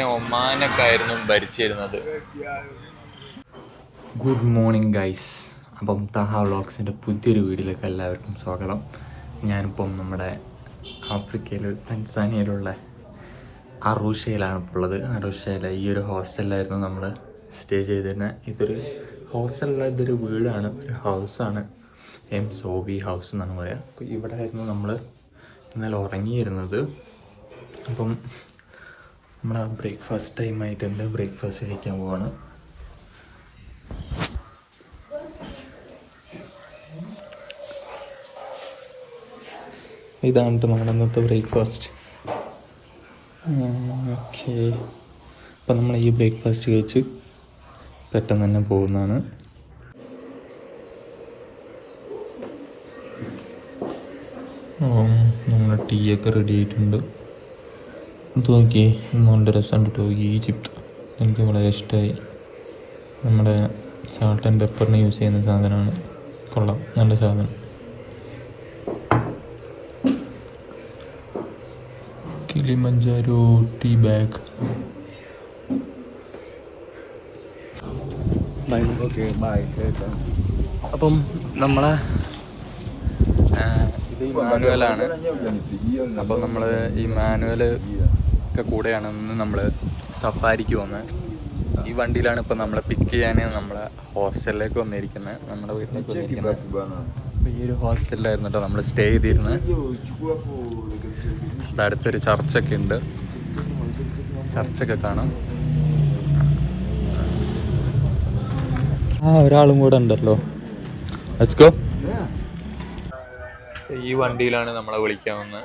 ഒമാനൊക്കെ ആയിരുന്നു ഭരിച്ചിരുന്നത്. Good morning guys അപ്പം തഹ വ്ളോഗ്സിന്റെ പുതിയൊരു വീഡിയോയിലേക്ക് എല്ലാവർക്കും സ്വാഗതം. ഞാനിപ്പം നമ്മുടെ ആഫ്രിക്കയിൽ തൻസാനിയയിലുള്ള അറൂഷയിലാണ് ഇപ്പോൾ ഉള്ളത്. അറൂഷയിലെ ഈ ഒരു ഹോസ്റ്റലിലായിരുന്നു നമ്മൾ സ്റ്റേ ചെയ്തിരുന്നത് ഇതൊരു ഹോസ്റ്റലിലെ ഇതൊരു വീടാണ്. ഒരു ഹൗസാണ്. എം സോബി ഹൗസ് എന്നാണ് പറയുക അപ്പോൾ ഇവിടെ ആയിരുന്നു നമ്മൾ ഇന്നലെ ഉറങ്ങിയിരുന്നത്. അപ്പം നമ്മുടെ ബ്രേക്ക്ഫാസ്റ്റ് ടൈം ആയിട്ടുണ്ട്. ബ്രേക്ക്ഫാസ്റ്റ് കഴിക്കാൻ പോവാണ്. ഇതാണ് നമ്മുടെ ഇന്നത്തെ ബ്രേക്ക്ഫാസ്റ്റ് ഓക്കെ അപ്പം നമ്മൾ ഈ ബ്രേക്ക്ഫാസ്റ്റ് കഴിച്ച് പെട്ടെന്ന് തന്നെ പോകുന്നതാണ്. നമ്മുടെ ടീ ഒക്കെ റെഡി ആയിട്ടുണ്ട്. ഇത് നോക്കിയേ നല്ല രസമുണ്ട് കേട്ടോ ഈജിപ്ത് എനിക്ക് വളരെ ഇഷ്ടമായി. നമ്മുടെ സാൾട്ട് ആൻഡ് പെപ്പറിന് യൂസ് ചെയ്യുന്ന സാധനമാണ്. കൊള്ളാം. നല്ല സാധനം. Kilimanjaro tea bag. അപ്പം നമ്മളെ ഇത് മാനുവലാണ്. അപ്പം നമ്മൾ ഈ മാനുവൽ ഒക്കെ കൂടെയാണ് ഇന്ന് നമ്മൾ സഫാരിക്ക് പോകുന്നത് ഈ വണ്ടിയിലാണ് ഇപ്പം നമ്മളെ പിക്ക് ചെയ്യാൻ നമ്മളെ ഹോസ്റ്റലിലേക്ക് വന്നിരിക്കുന്നത് നമ്മുടെ വീട്ടിലേക്ക് വന്നിരിക്കുന്നത് ഈ ഒരു ഹോസ്റ്റലിലായിരുന്നു കേട്ടോ നമ്മൾ സ്റ്റേ ചെയ്തിരുന്നത് അടുത്തൊരു ചർച്ചൊക്കെ ഉണ്ട്. ചർച്ചൊക്കെ കാണാം. ആ ഒരാളും കൂടെ ഉണ്ടല്ലോ. ലെറ്റ്സ് ഗോ ഈ വണ്ടിയിലാണ് നമ്മളെ വിളിക്കാൻ വന്നത്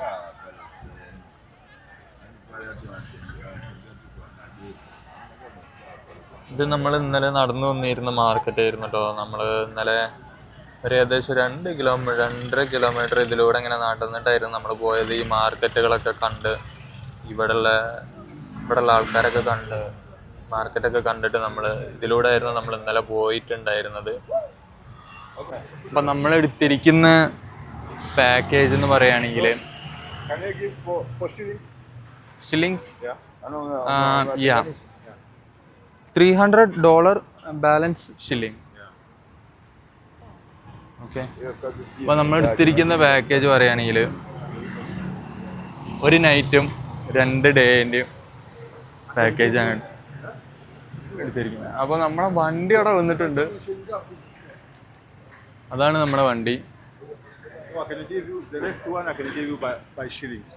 ഇത് നമ്മൾ ഇന്നലെ നടന്നു വന്നിരുന്ന മാർക്കറ്റ് ആയിരുന്നു കേട്ടോ നമ്മൾ ഇന്നലെ ഒരു ഏകദേശം രണ്ട് കിലോമീറ്റർ രണ്ടര കിലോമീറ്റർ ഇതിലൂടെ ഇങ്ങനെ നടന്നിട്ടായിരുന്നു നമ്മൾ പോയത്. ഈ മാർക്കറ്റുകളൊക്കെ കണ്ട് ഇവിടെയുള്ള ഇവിടെയുള്ള ആൾക്കാരൊക്കെ കണ്ട് മാർക്കറ്റൊക്കെ കണ്ടിട്ട് നമ്മൾ ഇതിലൂടെ ആയിരുന്നു നമ്മൾ ഇന്നലെ പോയിട്ടുണ്ടായിരുന്നത്. അപ്പം നമ്മൾ എടുത്തിരിക്കുന്ന പാക്കേജ് എന്ന് പറയുകയാണെങ്കിൽ shillings? Shillings Yeah. I know. Uh, yeah three hundred dollar balance shilling okay yeah, because it's അപ്പോൾ നമ്മൾ എടുത്തിരിക്കുന്ന പാക്കേജ് പറയുകയാണെങ്കിൽ ഒരു നൈറ്റും രണ്ട് ഡേന്റെയും പാക്കേജാണ് എടുത്തിരിക്കുന്നത് അപ്പോൾ നമ്മളെ വണ്ടി അവിടെ വന്നിട്ടുണ്ട് അതാണ് നമ്മുടെ വണ്ടി So I can give you the rest one. I can give you by, by shillings.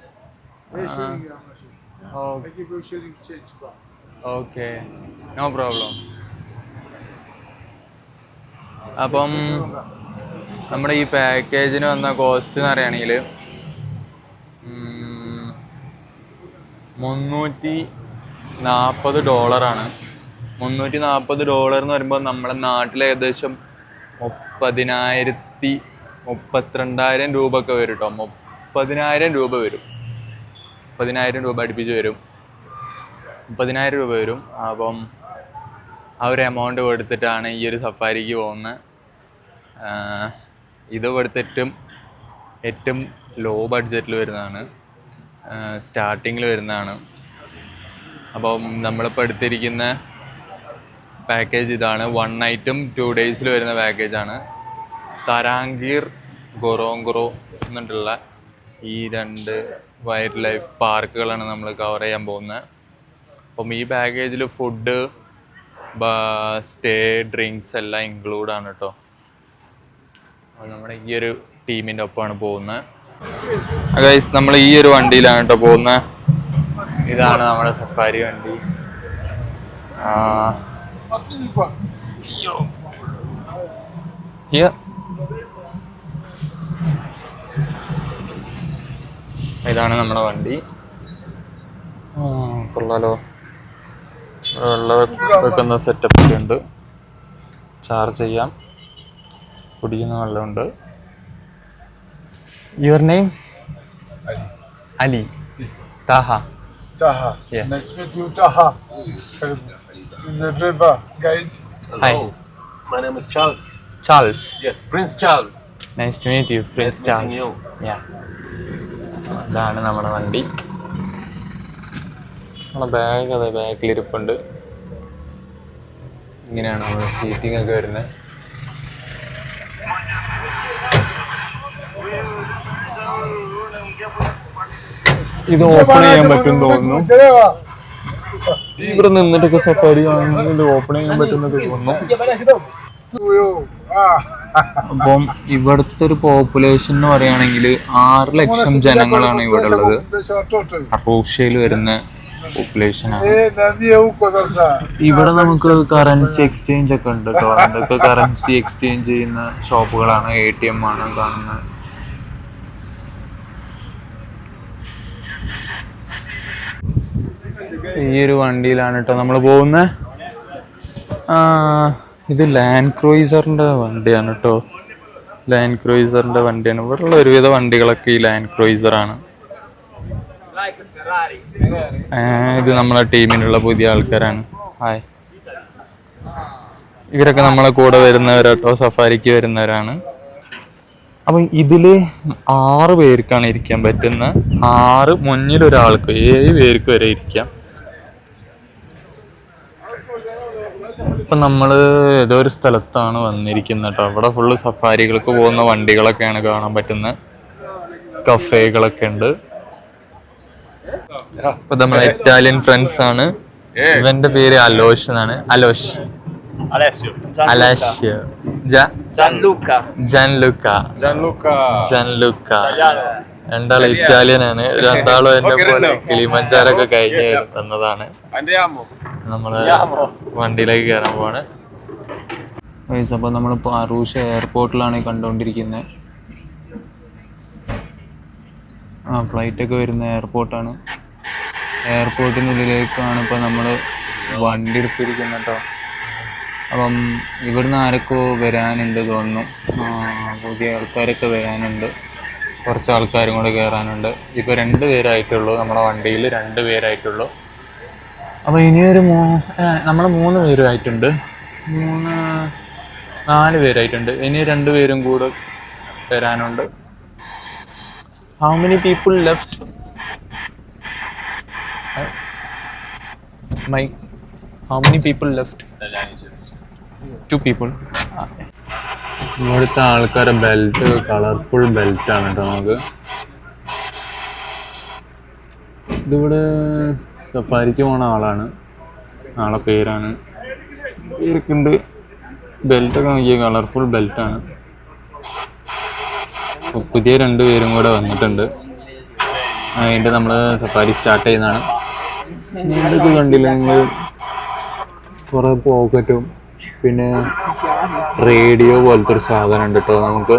Okay give you shillings change back. Okay no problem അപ്പം നമ്മുടെ ഈ പാക്കേജിന് വന്ന കോസ്റ്റ് എന്ന് പറയുകയാണെങ്കിൽ മുന്നൂറ്റി നാൽപ്പത് ഡോളറാണ് മുന്നൂറ്റി നാൽപ്പത് ഡോളർ എന്ന് പറയുമ്പോൾ നമ്മുടെ നാട്ടിൽ ഏകദേശം മുപ്പതിനായിരത്തി മുപ്പത്തിരണ്ടായിരം രൂപ ഒക്കെ വരും കേട്ടോ. മുപ്പതിനായിരം രൂപ വരും. മുപ്പതിനായിരം രൂപ അടുപ്പിച്ച് വരും. മുപ്പതിനായിരം രൂപ വരും. അപ്പം ആ ഒരു എമൗണ്ട് കൊടുത്തിട്ടാണ് ഈ ഒരു സഫാരിക്ക് പോകുന്നത്. ഇത് കൊടുത്തിട്ടും ഏറ്റവും ലോ ബഡ്ജറ്റിൽ വരുന്നതാണ്. സ്റ്റാർട്ടിങ്ങിൽ വരുന്നതാണ്. അപ്പം നമ്മളിപ്പോൾ എടുത്തിരിക്കുന്ന പാക്കേജ് ഇതാണ്. വൺ നൈറ്റും ടു ഡേയ്സിൽ വരുന്ന പാക്കേജാണ് തരാങ്കീർ ഗൊറോങ്കുറോ എന്നിട്ടുള്ള ഈ രണ്ട് വൈൽഡ് ലൈഫ് പാർക്കുകളാണ് നമ്മൾ കവർ ചെയ്യാൻ പോകുന്നത് അപ്പം ഈ പാക്കേജിൽ ഫുഡ് സ്റ്റേ ഡ്രിങ്ക്സ് എല്ലാം ഇൻക്ലൂഡ് ആണ് കേട്ടോ നമ്മുടെ ഈ ഒരു ടീമിന്റെ ഒപ്പമാണ് പോകുന്നത് ഗൈസ് നമ്മൾ ഈ ഒരു വണ്ടിയിലാണ് കേട്ടോ പോകുന്നത് ഇതാണ് നമ്മുടെ സഫാരി വണ്ടി. ആ. Here. ഇതാണ് നമ്മുടെ വണ്ടി. കൊള്ളാലോ. വെള്ള വെക്കുന്ന സെറ്റപ്പ് ഒക്കെ ഉണ്ട്. ചാർജ് ചെയ്യാം. കുടിക്കുന്ന വെള്ളമുണ്ട് your name Ali. Taha. Taha. The driver, guide. My name is Charles. Yes, Prince Charles. Nice meeting you. ഇതാണ് നമ്മുടെ വണ്ടി. നമ്മുടെ ബാഗ് അതെ ബാഗിലിരിപ്പുണ്ട് ഇങ്ങനെയാണ് നമ്മുടെ സീറ്റിംഗ് ഒക്കെ വരുന്നത്. ഇത് ഓപ്പൺ ചെയ്യാൻ പറ്റും തോന്നുന്നു. ഇവിടെ നിന്നിട്ടൊക്കെ സഫാരി കാണുന്നത് ഇത് ഓപ്പൺ ചെയ്യാൻ പറ്റുന്നൊക്കെ തോന്നുന്നു. അപ്പം ഇവിടുത്തെ ഒരു പോപ്പുലേഷൻ എന്ന് പറയുകയാണെങ്കിൽ ആറ് ലക്ഷം ജനങ്ങളാണ് ഇവിടെ ഉള്ളത് റൂഷ്യയിൽ വരുന്ന പോപ്പുലേഷൻ ആണ്. ഇവിടെ നമുക്ക് കറൻസി എക്സ്ചേഞ്ച് ഒക്കെ ഉണ്ട് കേട്ടോ എന്തൊക്കെ കറൻസി എക്സ്ചേഞ്ച് ചെയ്യുന്ന ഷോപ്പുകളാണ് എ ടി എം ആണ് കാണുന്നത്. ഈ ഒരു വണ്ടിയിലാണ് കേട്ടോ നമ്മൾ പോകുന്നത്. ഇത് ലാൻഡ് ക്രൂയിസറിന്റെ വണ്ടിയാണ് കേട്ടോ ലാൻഡ് ക്രൂയിസറിന്റെ വണ്ടിയാണ്. ഇവിടെയുള്ള ഒരുവിധ വണ്ടികളൊക്കെ ഈ ലാൻഡ് ആ, ഇത് നമ്മളെ ടീമിനുള്ള പുതിയ ആൾക്കാരാണ്. ഹായ് ഇവരൊക്കെ നമ്മളെ കൂടെ വരുന്നവരോട്ടോ സഫാരിക്ക് വരുന്നവരാണ്. അപ്പൊ ഇതിൽ ആറ് പേർക്കാണ് ഇരിക്കാൻ പറ്റുന്ന ആറ് മുന്നിൽ ഒരാൾക്ക് ഏഴ് പേർക്ക് വരെ ഇരിക്കാം. ഇപ്പൊ നമ്മൾ ഏതോ ഒരു സ്ഥലത്താണ് വന്നിരിക്കുന്നത് കേട്ടോ അവിടെ ഫുള്ള് സഫാരികൾക്ക് പോകുന്ന വണ്ടികളൊക്കെയാണ് കാണാൻ പറ്റുന്ന. കഫേകളൊക്കെ ഉണ്ട് ഇപ്പൊ നമ്മളെ ഇറ്റാലിയൻ ഫ്രണ്ട്സ് ആണ്. ഇവന്റെ പേര് അലോഷ് എന്നാണ്. അലോഷ്. Alessio. അലാഷ്യ. ലൂക്ക ജാൻലുക്ക. ലൂക്ക ജാൻലുക്ക. രണ്ടാളും ഇറ്റാലിയൻ ആണ് രണ്ടാളും എന്നെ പോലെ കിളിമഞ്ചാരൊക്കെ കഴിഞ്ഞ് തന്നതാണ്. നമ്മൾ വണ്ടിയിലേക്ക് കയറാൻ പോവാണ്. ഗൈസ് അപ്പോൾ നമ്മളിപ്പോൾ അറൂഷ എയർപോർട്ടിലാണ് കണ്ടുകൊണ്ടിരിക്കുന്നത് ആ ഫ്ലൈറ്റ് ഒക്കെ വരുന്ന എയർപോർട്ടാണ്. എയർപോർട്ടിനുള്ളിലേക്കാണ് ഇപ്പോൾ നമ്മൾ വണ്ടി എടുത്തിരിക്കുന്നത് കേട്ടോ അപ്പം ഇവിടുന്ന് ആരൊക്കെ വരാനുണ്ട് തോന്നുന്നു. ആ, പുതിയ ആൾക്കാരൊക്കെ വരാനുണ്ട്. കുറച്ച് ആൾക്കാരും കൂടെ കയറാനുണ്ട് ഇപ്പോൾ രണ്ട് പേരായിട്ടുള്ളൂ. നമ്മുടെ വണ്ടിയിൽ രണ്ട് പേരായിട്ടുള്ളൂ. അപ്പോൾ ഇനിയൊരു മൂ നമ്മൾ മൂന്ന് പേരുമായിട്ടുണ്ട്. മൂന്ന് നാല് പേരായിട്ടുണ്ട്. ഇനി രണ്ട് പേരും കൂടെ വരാനുണ്ട്. How many people left my how many people left two people ഇവിടുത്തെ ആൾക്കാരുടെ ബെൽറ്റ് കളർഫുൾ ബെൽറ്റ് ആണ് കേട്ടോ നമുക്ക്. ഇതിവിടെ സഫാരിക്ക് പോണ ആളാണ്. ആളെ പേരാണ്. പേരൊക്കെയുണ്ട്. ബെൽറ്റൊക്കെ നോക്കിയ കളർഫുൾ ബെൽറ്റാണ് പുതിയ രണ്ട് പേരും കൂടെ വന്നിട്ടുണ്ട്. അതിന്റെ നമ്മൾ സഫാരി സ്റ്റാർട്ട് ചെയ്യുന്നതാണ്. ഇതൊക്കെ കണ്ടില്ല നിങ്ങൾ കുറേ പോക്കറ്റും പിന്നെ റേഡിയോ പോലത്തെ ഒരു സാധനം ഉണ്ട് കേട്ടോ നമുക്ക്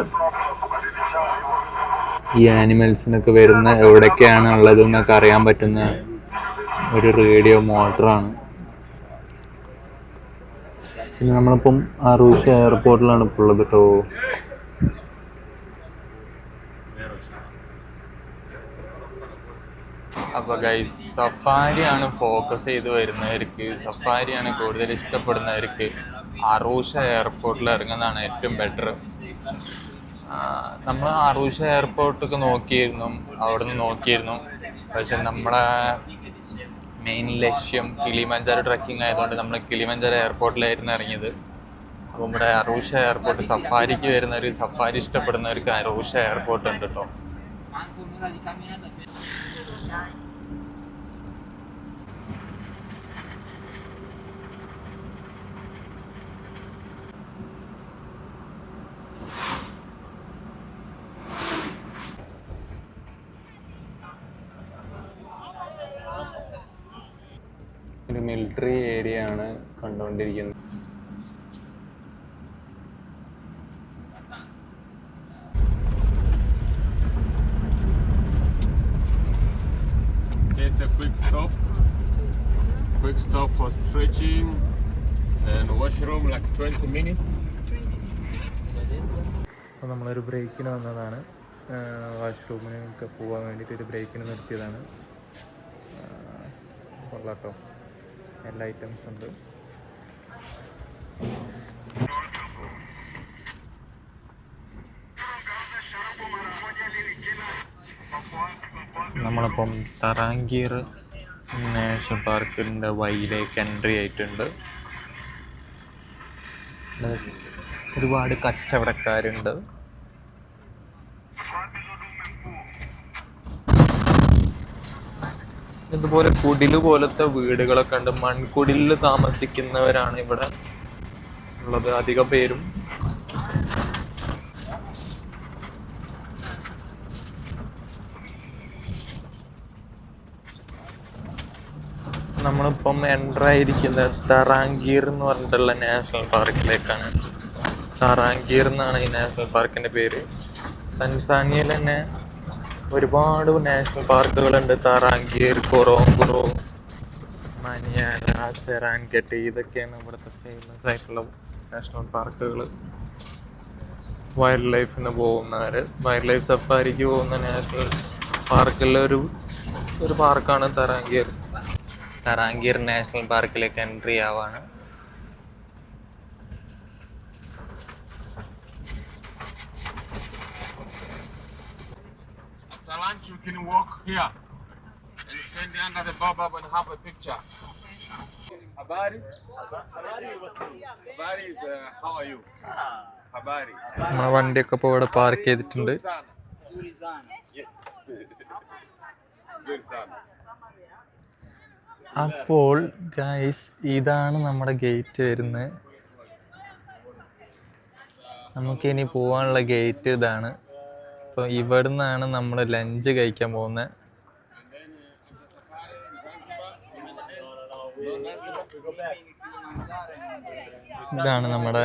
ഈ ആനിമൽസിനൊക്കെ വരുന്ന എവിടെയൊക്കെയാണ് ഉള്ളത് എന്നൊക്കെ അറിയാൻ പറ്റുന്ന ഒരു റേഡിയോ മോട്ടറാണ്. പിന്നെ നമ്മളിപ്പം അറൂഷ എയർപോർട്ടിലാണ് ഇപ്പോൾ ഉള്ളത് കേട്ടോ അപ്പോൾ ഗൈസ് സഫാരിയാണ് ഫോക്കസ് ചെയ്ത് വരുന്നവർക്ക് സഫാരിയാണ് കൂടുതൽ ഇഷ്ടപ്പെടുന്നവർക്ക് അറൂഷ എയർപോർട്ടിൽ ഇറങ്ങുന്നതാണ് ഏറ്റവും ബെറ്റർ നമ്മൾ അറൂഷ എയർപോർട്ടൊക്കെ നോക്കിയിരുന്നു അവിടെ നിന്ന് നോക്കിയിരുന്നു. പക്ഷെ നമ്മളെ മെയിൻ ലക്ഷ്യം കിളിമഞ്ചാരോ ട്രക്കിംഗ് ആയതുകൊണ്ട് നമ്മൾ കിളിമഞ്ചാരോ എയർപോർട്ടിലായിരുന്നു ഇറങ്ങിയത്. അപ്പോൾ നമ്മുടെ അറൂഷ എയർപോർട്ട് സഫാരിക്ക് വരുന്നവർ സഫാരി ഇഷ്ടപ്പെടുന്നവർക്ക് അറൂഷ എയർപോർട്ട് ഉണ്ട് കേട്ടോ മിലിറ്ററി ഏരിയ ആണ് കണ്ടുകൊണ്ടിരിക്കുന്നത് It's a quick stop. Quick stop for stretching and washroom like 20 minutes. അപ്പോൾ നമ്മളൊരു ബ്രേക്കിന് വന്നതാണ് വാഷ്റൂമിനൊക്കെ പോകാൻ വേണ്ടിയിട്ട് ഒരു ബ്രേക്കിന് നിർത്തിയതാണ് കൊള്ളാട്ടോ എല്ലാ ഐറ്റംസും ഉണ്ട്. നമ്മളിപ്പം തറാങ്കീർ നാഷണൽ പാർക്കിന്റെ വഴിയിലേക്ക് എൻട്രി ആയിട്ടുണ്ട്. ഒരുപാട് കച്ചവടക്കാരുണ്ട്. ഇതുപോലെ കുടിൽ പോലത്തെ വീടുകളൊക്കെ ഉണ്ട്. മൺകുടിലിൽ താമസിക്കുന്നവരാണ് ഇവിടെ ഉള്ളത് അധിക പേരും. നമ്മളിപ്പം എന്റർ ആയിരിക്കുന്നത് തറാങ്കീർ എന്ന് പറഞ്ഞിട്ടുള്ള നാഷണൽ പാർക്കിലേക്കാണ്. തറാങ്കീർ എന്നാണ് ഈ നാഷണൽ പാർക്കിന്റെ പേര്. തൻസാനിയയിൽ തന്നെ ഒരുപാട് നാഷണൽ പാർക്കുകളുണ്ട്. താറാങ്കീർ കൊറോങ്കുറോ മനിയാല സെറാൻകെട്ട് ഇതൊക്കെയാണ് ഇവിടുത്തെ ഫേമസ് ആയിട്ടുള്ള നാഷണൽ പാർക്കുകൾ വൈൽഡ് ലൈഫിന് പോകുന്നവർ വൈൽഡ് ലൈഫ് സഫാരിക്ക് പോകുന്ന നാഷണൽ പാർക്കിലെ ഒരു ഒരു പാർക്കാണ് തറാങ്കീർ. തറാങ്കീർ നാഷണൽ പാർക്കിലേക്ക് എൻട്രി ആവാണ്. You can walk here and stand under the baobab and have a picture. Habari? Habari Habari is, uh, how are you? Habari. നമ്മളെ വണ്ടിയൊക്കെ ഇപ്പോൾ ഇവിടെ പാർക്ക് ചെയ്തിട്ടുണ്ട്. അപ്പോൾ ഗൈസ് ഇതാണ് നമ്മുടെ ഗേറ്റ് വരുന്നത് നമുക്കിനി പോകാനുള്ള ഗേറ്റ് ഇതാണ് അപ്പോൾ ഇവിടുന്നാണ് നമ്മൾ ലഞ്ച് കഴിക്കാൻ പോകുന്നത് ഇതാണ് നമ്മുടെ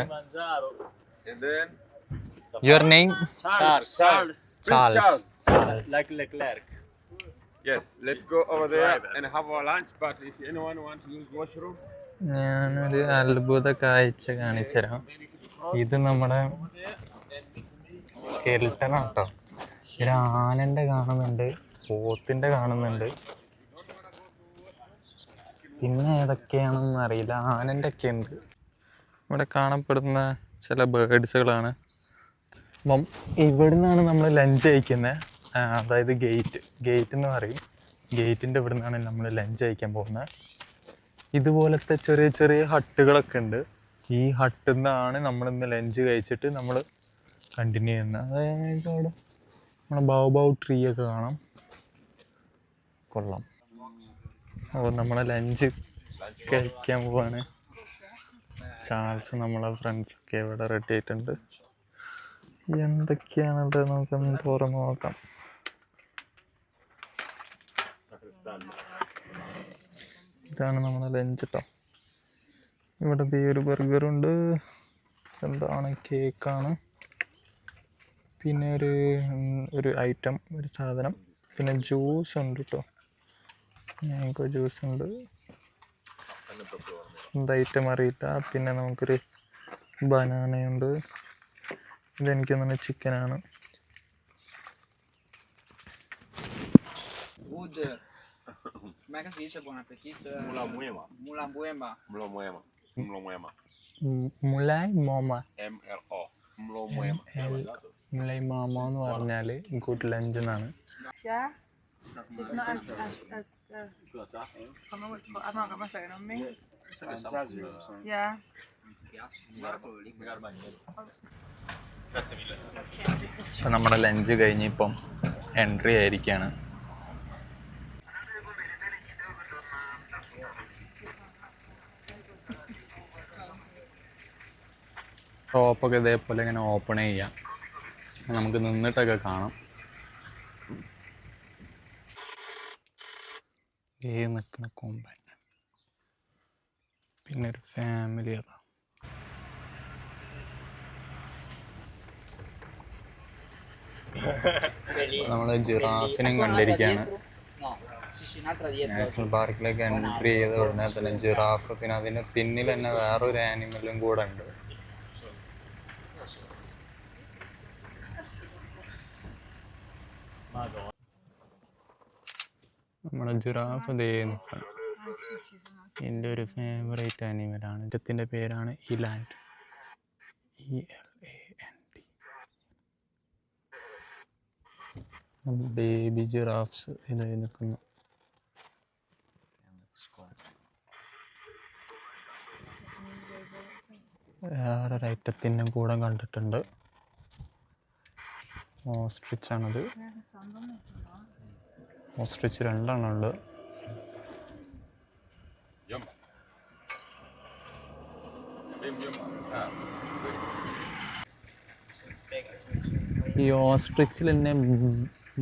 യുവർ നെയിം ചാൾസ് ഞാനൊരു അത്ഭുത കാഴ്ച കാണിച്ചു തരാം ഇത് നമ്മുടെ സ്കെൽട്ടൺ കേട്ടോ ഒരു ആനന്റെ കാണുന്നുണ്ട് പോത്തിന്റെ കാണുന്നുണ്ട്. പിന്നെ ഏതൊക്കെയാണെന്ന് അറിയില്ല. ആനന്റെ ഒക്കെ ഉണ്ട്. ഇവിടെ കാണപ്പെടുന്ന ചില ബേഡ്സുകളാണ്. അപ്പം ഇവിടുന്നാണ് നമ്മൾ ലഞ്ച് കഴിക്കുന്നത് അതായത് ഗേറ്റ്. ഗേറ്റ് എന്ന് പറയും. ഗേറ്റിന്റെ ഇവിടെ നിന്നാണ് നമ്മൾ ലഞ്ച് കഴിക്കാൻ പോകുന്നത് ഇതുപോലത്തെ ചെറിയ ചെറിയ ഹട്ടുകളൊക്കെ ഉണ്ട്. ഈ ഹട്ടിൽ നിന്നാണ് നമ്മളിന്ന് ലഞ്ച് കഴിച്ചിട്ട് നമ്മൾ കണ്ടിന്യൂ ചെയ്യുന്ന അതായത് അവിടെ നമ്മുടെ ബാബാവ് ട്രീ ഒക്കെ കാണാം. കൊള്ളാം. അപ്പോൾ നമ്മളെ ലഞ്ച് കഴിക്കാൻ പോവാണ്. ചാൾസ് നമ്മളെ ഫ്രണ്ട്സൊക്കെ ഇവിടെ റെഡി ആയിട്ടുണ്ട്. എന്തൊക്കെയാണത്? നമുക്കൊന്ന് തുറന്ന് നോക്കാം. ഇതാണ് നമ്മുടെ ലഞ്ച് കേട്ടോ ഇവിടെ ഈ ഒരു ബർഗറുണ്ട് എന്താണ് കേക്കാണ് പിന്നെ ഒരു ഒരു ഐറ്റം ഒരു സാധനം. പിന്നെ ജ്യൂസ് ഉണ്ട് കേട്ടോ മാംഗോ ജ്യൂസ് ഉണ്ട്. എന്ത് ഐറ്റം അറിയില്ല. പിന്നെ നമുക്കൊരു ബനാനയുണ്ട്. ഇതെനിക്ക് തന്നെ ചിക്കനാണ്. മുലായ് മോമ എം എൽ O. Mwema. മുലായ് മോമ എന്ന് പറഞ്ഞാൽ ഗുഡ് ലഞ്ച് എന്നാണ് ഇപ്പൊ. നമ്മുടെ ലഞ്ച് കഴിഞ്ഞ് ഇപ്പം എൻട്രി ആയിരിക്കുകയാണ് ഷോപ്പൊക്കെ ഇതേപോലെ ഇങ്ങനെ ഓപ്പൺ ചെയ്യാം നമുക്ക് നിന്നിട്ടൊക്കെ കാണാം. ഏ നിൽക്കണ കൊമ്പൻ. പിന്നെ ഒരു ഫാമിലി അതാ. നമ്മൾ ജിറാഫിനും കണ്ടിരിക്കുകയാണ് dietro. നാഷണൽ പാർക്കിലേക്ക് എൻട്രി ചെയ്ത ഉടനെ തന്നെ ജിറാഫ് പിന്നെ അതിന് പിന്നിൽ തന്നെ വേറൊരു ആനിമലും കൂടെ ഉണ്ട്. നമ്മുടെ ജിറാഫ് ദേ എന്റെ ഒരു ഫേവറേറ്റ് അനിമലാണ് ഇറ്റത്തിന്റെ പേരാണ് eland E L A N T baby giraffes ഇതായി നിൽക്കുന്നു വേറൊരൈറ്റത്തിന്റെ കൂടെ കണ്ടിട്ടുണ്ട്. ഓസ്ട്രിച്ചാണത് ഓസ്ട്രിച്ച് രണ്ടെണ്ണം ഉണ്ട്. ഈ ഓസ്ട്രിച്ചിൽ തന്നെ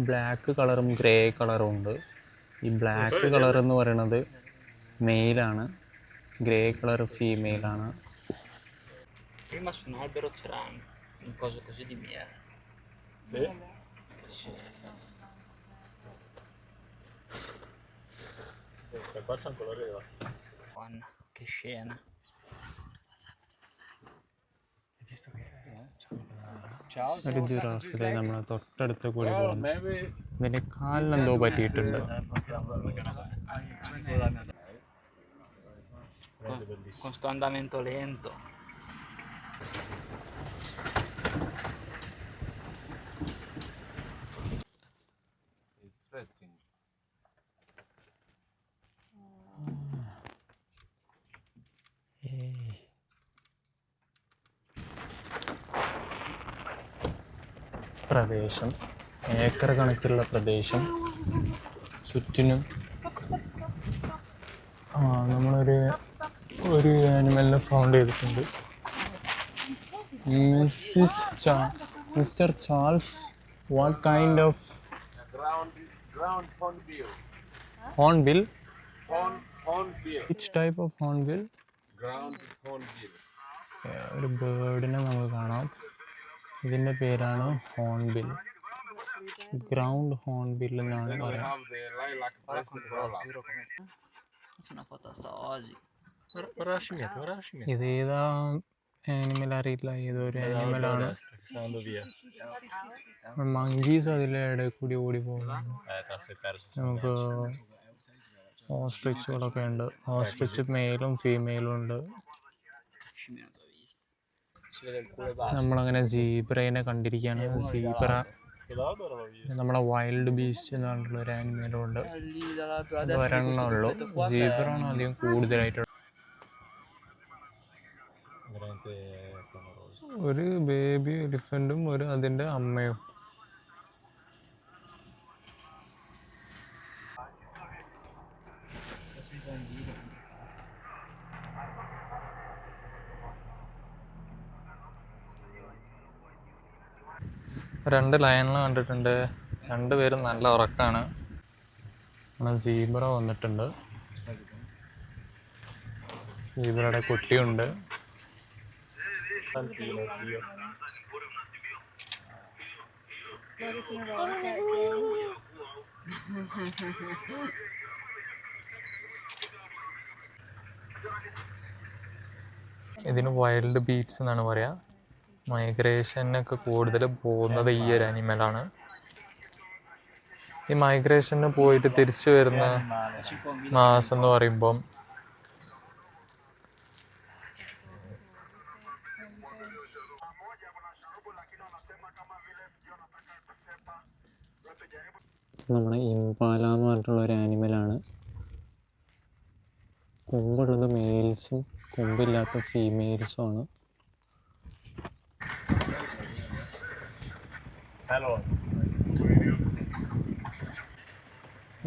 ബ്ലാക്ക് കളറും ഗ്രേ കളറും ഉണ്ട്. ഈ ബ്ലാക്ക് കളർ എന്ന് പറയുന്നത് മെയിലാണ് ഗ്രേ കളർ ഫീമെയിലാണ് Prima su un albero c'era un coso così di miele. Madonna, che scena. ഒരു ജിറാഫിലെ നമ്മൾ തൊട്ടടുത്ത് കൂടി പോകുന്നു ഇതിൻ്റെ കാലിനെന്തോ പറ്റിയിട്ടുണ്ട് Con, con sto andamento lento. പ്രദേശം ഏക്കർ കണക്കിലുള്ള പ്രദേശം ചുറ്റിനും ആ നമ്മളൊരു ഒരു ആനിമലിനെ ഫൗണ്ട് ചെയ്തിട്ടുണ്ട് മിസ്സിസ് ചാ Mr Charles what kind of. Hornbill. Which type of hornbill. ഒരു ബേർഡിനെ നമുക്ക് കാണാം ഇതിന്റെ പേരാണ് ഹോൺബിൽ. ഗ്രൗണ്ട് ഹോൺബിൽ എന്നാണ് പറയുന്നത്. ഇത് ഏതാ ആനിമൽ അറിയില്ല. ഏതൊരു ആനിമലാണ് മങ്കീസ് അതിലെ ഇടയിൽ കൂടി ഓടി പോകുന്നു നമുക്ക് ഓസ്ട്രിച്ചുകളൊക്കെ ഉണ്ട്. ഓസ്ട്രിച്ച് മെയിലും ഫീമെയിലും ഉണ്ട്. നമ്മളങ്ങനെ സീബ്രേനെ കണ്ടിരിക്കുകയാണ്. സീബ്ര. നമ്മളെ വൈൽഡ് ബീസ്റ്റ് എന്ന് പറഞ്ഞിട്ടുള്ള ഒരു ആനിമലും ഉണ്ട് Lì dalla tua ഇത് destra di ഒരെണ്ണേ ഉള്ളൂ സീബ്രാണ് അധികം കൂടുതലായിട്ടുള്ളത് ഒരു ബേബി എലിഫന്റും ഒരു അതിന്റെ അമ്മയും. രണ്ട് ലയണിൽ കണ്ടിട്ടുണ്ട്. രണ്ടുപേരും നല്ല ഉറക്കാണ്. സീബ്ര വന്നിട്ടുണ്ട്. സീബ്രയുടെ കുട്ടിയുണ്ട്. ഇതിന് വൈൽഡ് ബീറ്റ്സ് എന്നാണ് പറയാ. മൈഗ്രേഷനൊക്കെ കൂടുതൽ പോകുന്നത് ഈ ഒരു അനിമലാണ്. ഈ മൈഗ്രേഷന് പോയിട്ട് തിരിച്ചു വരുന്ന മാസം എന്ന് പറയുമ്പം നമ്മുടെ ഇംപാല എന്ന് പറഞ്ഞിട്ടുള്ള ഒരു ആനിമലാണ് കൊമ്പുള്ളത് മെയിൽസും കൊമ്പില്ലാത്ത ഫീമെയിൽസും ആണ്.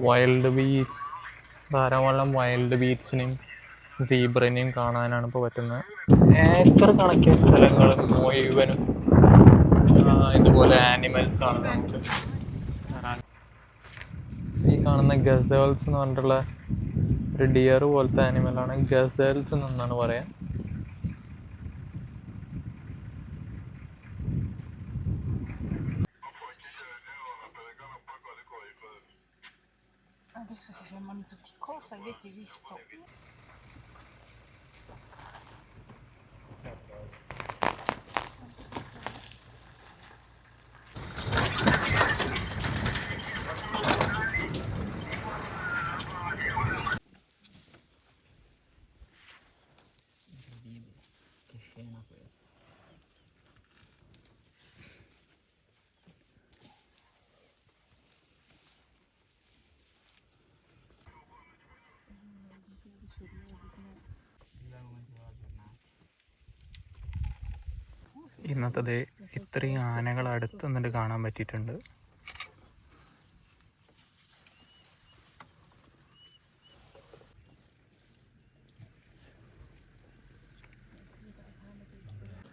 വൈൽഡ് ബീറ്റ്സ് ധാരാളം വൈൽഡ് ബീറ്റ്സിനെയും സീബ്രനെയും കാണാനാണ് ഇപ്പോൾ പറ്റുന്നത്. ഏക്കർ കണക്കിന് സ്ഥലങ്ങൾ മുഴുവനും ഇതുപോലെ ആനിമൽസ് ആണ്. ഈ കാണുന്ന ഗസേൾസ് എന്ന് പറഞ്ഞിട്ടുള്ള ഒരു ഡിയർ പോലത്തെ ആനിമലാണ് ഗസേൾസ് എന്നാണ് പറയാ. Adesso si fermano tutti. Cosa avete visto? ഇന്നത്തെ ഇത്രയും ആനകൾ അടുത്ത് നിന്നിട്ട് കാണാൻ പറ്റിയിട്ടുണ്ട്.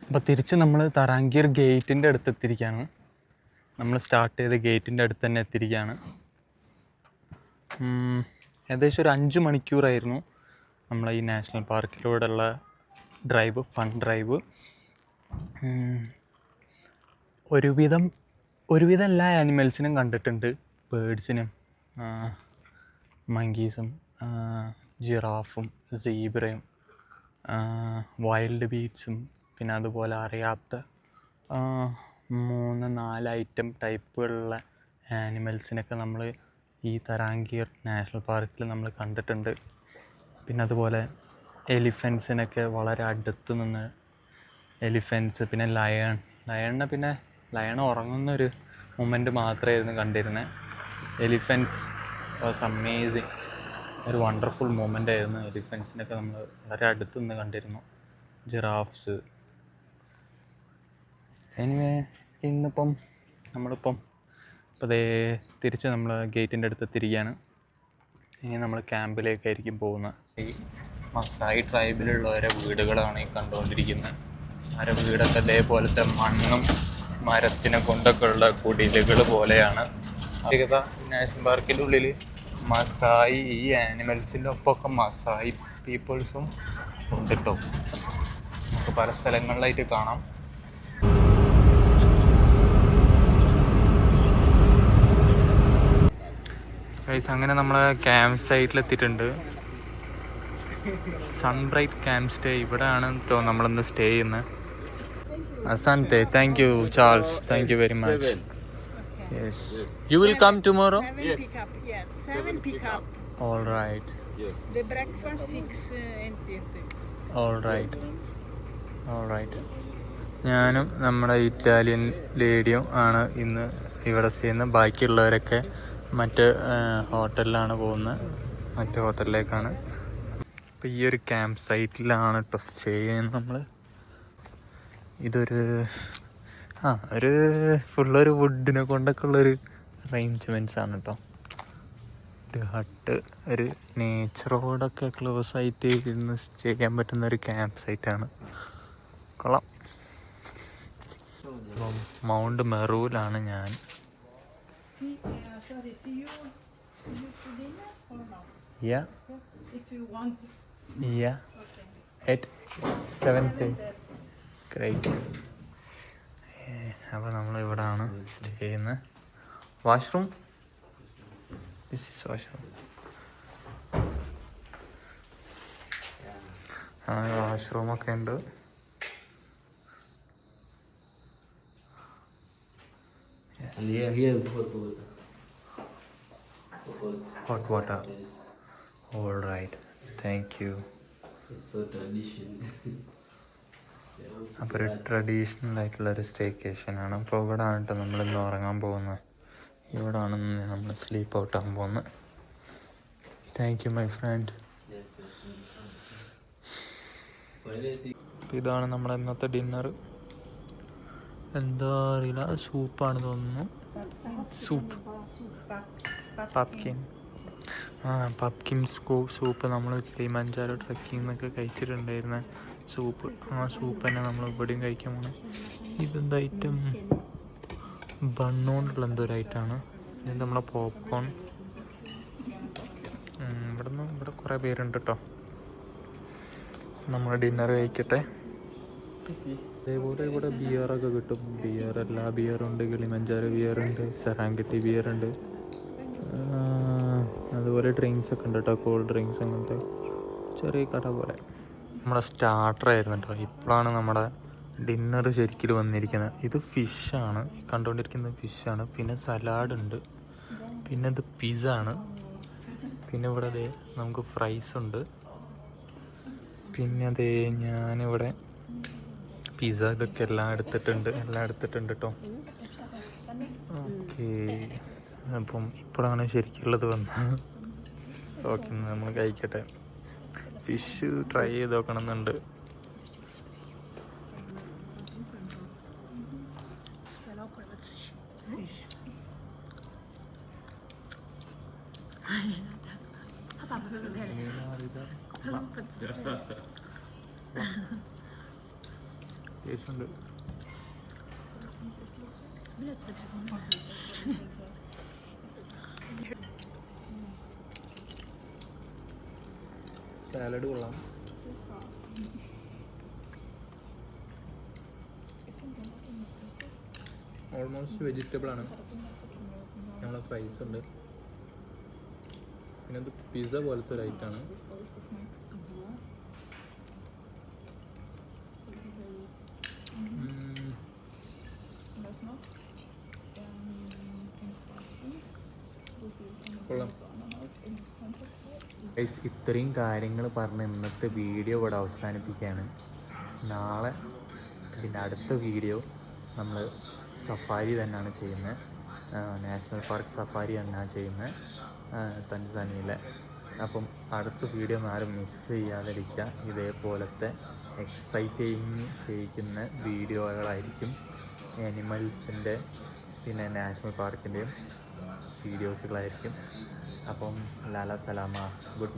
അപ്പോൾ തിരിച്ച് നമ്മൾ തറാങ്കീർ ഗേറ്റിന്റെ അടുത്ത് എത്തിയിരിക്കുകയാണ് നമ്മൾ സ്റ്റാർട്ട് ചെയ്ത ഗേറ്റിന്റെ അടുത്ത് തന്നെ എത്തിയിരിക്കുകയാണ് ഏകദേശം ഒരു അഞ്ച് മണിക്കൂറായിരുന്നു. നമ്മളെ ഈ നാഷണൽ പാർക്കിലൂടെയുള്ള ഡ്രൈവ് ഫൺ ഡ്രൈവ്. ഒരുവിധം ഒരുവിധം എല്ലാ ആനിമൽസിനും കണ്ടിട്ടുണ്ട്. ബേഡ്സിനും മങ്കീസും ജിറാഫും സീബ്രയും വൈൽഡ് ബീറ്റ്സും പിന്നെ അതുപോലെ അറിയാത്ത മൂന്ന് നാല് ഐറ്റം ടൈപ്പുകളുള്ള ആനിമൽസിനൊക്കെ നമ്മൾ ഈ തരാങ്കീർ നാഷണൽ പാർക്കിൽ നമ്മൾ കണ്ടിട്ടുണ്ട്. പിന്നെ അതുപോലെ എലിഫൻസിനൊക്കെ വളരെ അടുത്ത് നിന്ന് എലിഫൻസ് പിന്നെ ലയൺ. ലയണിനെ പിന്നെ ലയൺ ഉറങ്ങുന്നൊരു മൊമെന്റ് മാത്രമായിരുന്നു കണ്ടിരുന്നത് എലിഫൻസ് വാസ് അമേസിങ് ഒരു വണ്ടർഫുൾ മൊമെന്റ് ആയിരുന്നു എലിഫൻസിനൊക്കെ നമ്മൾ വളരെ അടുത്ത് നിന്ന് കണ്ടിരുന്നു. ജിറാഫ്സ് എനിവേ ഇന്നിപ്പം നമ്മളിപ്പം ഇപ്പോൾ അതേ തിരിച്ച് നമ്മൾ ഗേറ്റിന്റെ അടുത്ത് എത്തിയിരിക്കുകയാണ് ഇനി നമ്മൾ ക്യാമ്പിലേക്കായിരിക്കും പോകുന്നത് ഈ മസായി ട്രൈബിലുള്ളവരെ വീടുകളാണ് ഈ കണ്ടുകൊണ്ടിരിക്കുന്നത് അവരെ വീടൊക്കെ ഇതേപോലത്തെ മണ്ണും മരത്തിനെ കൊണ്ടൊക്കെ ഉള്ള കുടിലുകൾ പോലെയാണ് നാഷണൽ പാർക്കിന്റെ ഉള്ളിൽ മസായി ഈ ആനിമൽസിന്റെ ഒപ്പമൊക്കെ മസായി പീപ്പിൾസും ഉണ്ട് കേട്ടോ നമുക്ക് പല സ്ഥലങ്ങളിലായിട്ട് കാണാം. അങ്ങനെ നമ്മളെ ക്യാമ്പ് സൈറ്റിലെത്തിയിട്ടുണ്ട് സൺബ്രൈറ്റ് ക്യാമ്പ് സ്റ്റേ ഇവിടെയാണ് കേട്ടോ നമ്മളിന്ന് സ്റ്റേ ചെയ്യുന്നത് അസാൻതെ thank you Charles thank you very much yes you will come tomorrow. All right uh. All right all right ഞാനും നമ്മുടെ ഇറ്റാലിയൻ ലേഡിയും ആണ് ഇന്ന് ഇവിടെ ചെയ്യുന്നത് ബാക്കിയുള്ളവരൊക്കെ മറ്റ് ഹോട്ടലിലാണ് പോകുന്നത് മറ്റ് ഹോട്ടലിലേക്കാണ് അപ്പോൾ ഈ ഒരു ക്യാമ്പ് സൈറ്റിലാണ് കേട്ടോ സ്റ്റേ ചെയ്യുന്നത് നമ്മൾ ഇതൊരു ആ ഒരു ഫുള്ളൊരു വുഡിനെ കൊണ്ടൊക്കെ ഉള്ളൊരു അറേഞ്ച്മെന്റ്സ് ആണ് കേട്ടോ ഒരു ഹട്ട് ഒരു നേച്ചറോടൊക്കെ ക്ലോസ് ആയിട്ട് ഇരുന്ന് സ്റ്റേ ചെയ്യാൻ പറ്റുന്ന ഒരു ക്യാമ്പ് സൈറ്റാണ് കൊള്ളാം. അപ്പം മൗണ്ട് മെറൂലാണ് ഞാൻ. Uh? Yeah If you want, yeah At seventh. Great. അപ്പോൾ നമ്മൾ ഇവിടാണ് സ്റ്റേ ചെയ്യുന്നത് വാഷ്റൂം ദിസ് ഇസ് വാഷ്റൂം ആ വാഷ്റൂമൊക്കെ ഉണ്ട്. Hot water. All right thank you It's a tradition. അപ്പോൾ ഒരു ട്രഡീഷണൽ ആയിട്ടുള്ള ഒരു സ്റ്റേക്കേഷനാണ് അപ്പോൾ ഇവിടെ ആണ് കേട്ടോ നമ്മളിന്ന് ഉറങ്ങാൻ പോകുന്നത്. ഇവിടെ ആണ് നമ്മൾ സ്ലീപ്പ് ഔട്ട് ആകാൻ പോകുന്നത്. താങ്ക് യു മൈ ഫ്രണ്ട് ഇതാണ് നമ്മുടെ ഇന്നത്തെ ഡിന്നർ എന്താ അറിയില്ല. സൂപ്പാണ് തോന്നുന്നു. സൂപ്പ് പപ്കിൻ ആ സ്കൂ സൂപ്പ് നമ്മൾ കിളിമഞ്ചാരോ ട്രക്കിംഗ് എന്നൊക്കെ കഴിച്ചിട്ടുണ്ടായിരുന്ന സൂപ്പ് ആ സൂപ്പ് തന്നെ നമ്മൾ ഇവിടെയും കഴിക്കാൻ പോകണം ഇതെന്താ ഐറ്റം ബണ്ണുകൊണ്ടുള്ള എന്തോ ഐറ്റമാണ് ഇത് നമ്മളെ പോപ്കോൺ ഇവിടെ നിന്ന് ഇവിടെ കുറേ പേരുണ്ട് കേട്ടോ നമ്മൾ ഡിന്നർ കഴിക്കട്ടെ. അതേപോലെ ഇവിടെ ബിയറൊക്കെ കിട്ടും. ബിയർ എല്ലാ ബിയറും ഉണ്ട് കിളിമഞ്ചാരോ ബിയറുണ്ട് സെറാങ്കിട്ടി ബിയറുണ്ട് അതുപോലെ ഡ്രിങ്ക്സ് ഒക്കെ ഉണ്ട് കേട്ടോ കൂൾ ഡ്രിങ്ക്സ് അങ്ങനത്തെ. ചെറിയ കട പോലെ. നമ്മുടെ സ്റ്റാർട്ടർ ആയിരുന്നു കേട്ടോ ഇപ്പോഴാണ് നമ്മുടെ ഡിന്നർ ശരിക്കും വന്നിരിക്കുന്നത്. ഇത് ഫിഷാണ് കണ്ടുകൊണ്ടിരിക്കുന്നത് ഫിഷാണ് പിന്നെ സലാഡ് ഉണ്ട്. പിന്നെ ഇത് പിസ്സ ആണ്. പിന്നെ ഇവിടെ ദേ നമുക്ക് ഫ്രൈസ് ഉണ്ട്. പിന്നെ അതേ ഞാനിവിടെ പിസ്സ ഇതൊക്കെ എല്ലാം എടുത്തിട്ടുണ്ട്. എല്ലാം എടുത്തിട്ടുണ്ട് കേട്ടോ ഓക്കെ അപ്പം ഇപ്പോഴാണ് ശരിക്കുള്ളത് വന്നത്. ഓക്കെ നമ്മൾ കഴിക്കട്ടെ. ഫിഷ് ട്രൈ ചെയ്ത് നോക്കണം എന്നുണ്ട് വെജിറ്റബിൾ ആണ്. ഞങ്ങളെ ഫ്രൈസ് ഉണ്ട്. പിന്നെ ഇത് പിസ്സ പോലത്തെ ഒരു ഐറ്റം ആണ്. ഗൈസ് ഇത്രയും കാര്യങ്ങൾ പറഞ്ഞ് ഇന്നത്തെ വീഡിയോ ഇവിടെ അവസാനിപ്പിക്കുകയാണ്. നാളെ പിന്നെ അടുത്ത വീഡിയോ നമ്മൾ സഫാരി തന്നെയാണ് ചെയ്യുന്നത്. നാഷണൽ പാർക്ക് സഫാരി തന്നെയാണ് ചെയ്യുന്നത്. തൻസാനിയിലെ അപ്പം അടുത്ത വീഡിയോ ആരും മിസ് ചെയ്യാതിരിക്കുക. ഇതേപോലത്തെ എക്സൈറ്റിങ് ചെയ്യിക്കുന്ന വീഡിയോകളായിരിക്കും ആനിമൽസിന്റെ പിന്നെ നാഷണൽ പാർക്കിന്റെയും വീഡിയോസുകളായിരിക്കും അപ്പം ലാല സലാമ. ഗുഡ്